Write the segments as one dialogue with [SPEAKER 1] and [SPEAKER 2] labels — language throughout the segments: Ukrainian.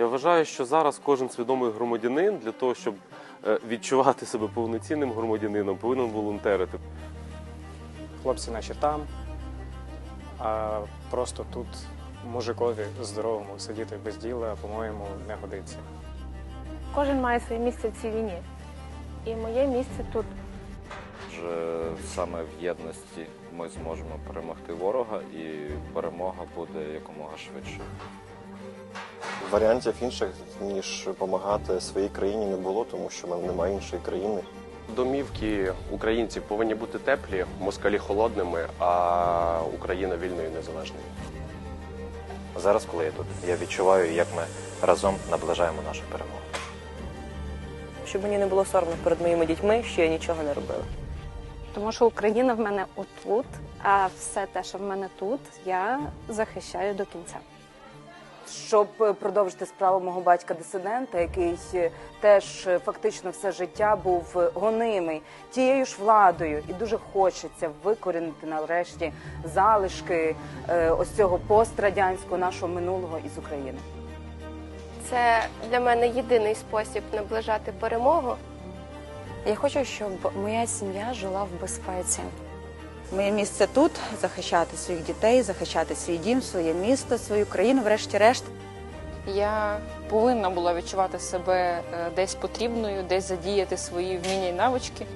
[SPEAKER 1] Я вважаю, що зараз кожен свідомий громадянин для того, щоб е, відчувати себе повноцінним громадянином, повинен волонтерити.
[SPEAKER 2] Хлопці наші там, а просто тут мужикові здоровому сидіти без діла, по-моєму, не годиться.
[SPEAKER 3] Кожен має своє місце в цій війні. І моє місце тут.
[SPEAKER 4] Вже саме в єдності ми зможемо перемогти ворога, і перемога буде якомога швидше.
[SPEAKER 5] Варіантів інших, ніж допомагати своїй країні, не було, тому що в мене немає іншої країни.
[SPEAKER 6] Домівки українців повинні бути теплі, москалі холодними, а Україна вільною і незалежною.
[SPEAKER 7] Зараз, коли я тут, я відчуваю, як ми разом наближаємо нашу перемогу.
[SPEAKER 8] щоб мені не було соромно перед моїми дітьми, що я нічого не робила.
[SPEAKER 3] Тому що Україна в мене отут, а все те, що в мене тут, я захищаю до кінця.
[SPEAKER 9] Щоб продовжити справу мого батька дисидента, який е, теж е, фактично все життя був е, гонимий тією ж владою, і дуже хочеться викорінити нарешті залишки ось цього пострадянського нашого минулого із України.
[SPEAKER 10] Це для мене єдиний спосіб наближати перемогу.
[SPEAKER 11] Я хочу, щоб моя сім'я жила в безпеці. Моє місце тут захищати своїх дітей, захищати свій дім, своє місто, свою країну, врешті-решт.
[SPEAKER 12] Я повинна була відчувати себе е, десь потрібною, десь задіяти свої вміння і навички.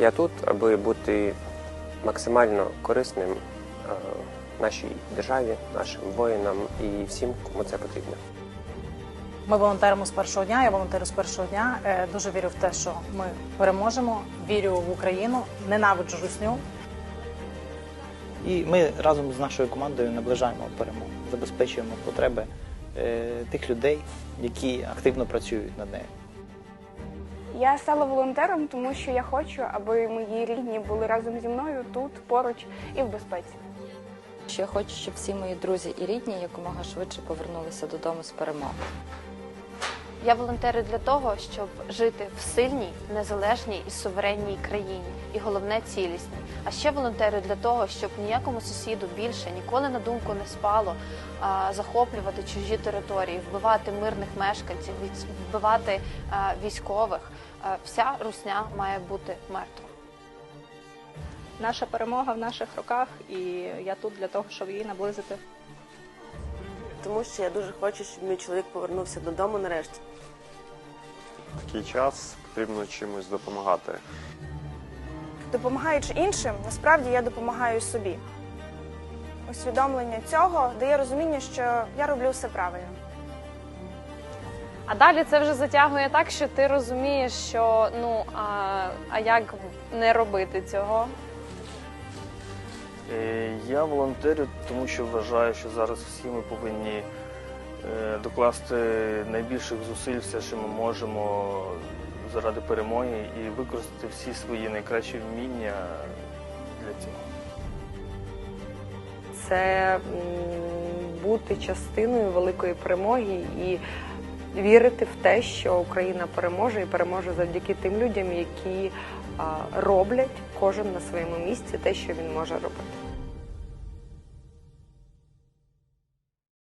[SPEAKER 13] Я тут, аби бути максимально корисним е, нашій державі, нашим воїнам і всім, кому це потрібно.
[SPEAKER 14] Ми волонтеримо з першого дня. Я волонтерю з першого дня. Е, Дуже вірю в те, що ми переможемо. Вірю в Україну, ненавиджу русню.
[SPEAKER 15] І ми разом з нашою командою наближаємо перемогу, забезпечуємо потреби е, тих людей, які активно працюють над нею.
[SPEAKER 3] Я стала волонтером, тому що я хочу, аби мої рідні були разом зі мною тут, поруч і в безпеці.
[SPEAKER 11] Я хочу, щоб всі мої друзі і рідні якомога швидше повернулися додому з перемогою.
[SPEAKER 10] Я волонтерю для того, щоб жити в сильній, незалежній і суверенній країні, і головне цілісній. А ще волонтерю для того, щоб ніякому сусіду більше ніколи на думку не спало а, захоплювати чужі території, вбивати мирних мешканців, вбивати а, військових. А, вся русня має бути мертва.
[SPEAKER 3] Наша перемога в наших руках, і я тут для того, щоб її наблизити.
[SPEAKER 8] Тому що я дуже хочу, щоб мій чоловік повернувся додому нарешті.
[SPEAKER 16] В такий час потрібно чимось допомагати.
[SPEAKER 3] Допомагаючи іншим, насправді я допомагаю собі. Усвідомлення цього дає розуміння, що я роблю все правильно. А далі це вже затягує так, що ти розумієш, що ну а, а як не робити цього?
[SPEAKER 17] Е, Я волонтерю, тому що вважаю, що зараз всі ми повинні е, докласти найбільших зусиль, все, що ми можемо заради перемоги, і використати всі свої найкращі вміння для цього.
[SPEAKER 8] Це бути частиною великої перемоги і вірити в те, що Україна переможе і переможе завдяки тим людям, які роблять кожен на своєму місці те, що він може робити.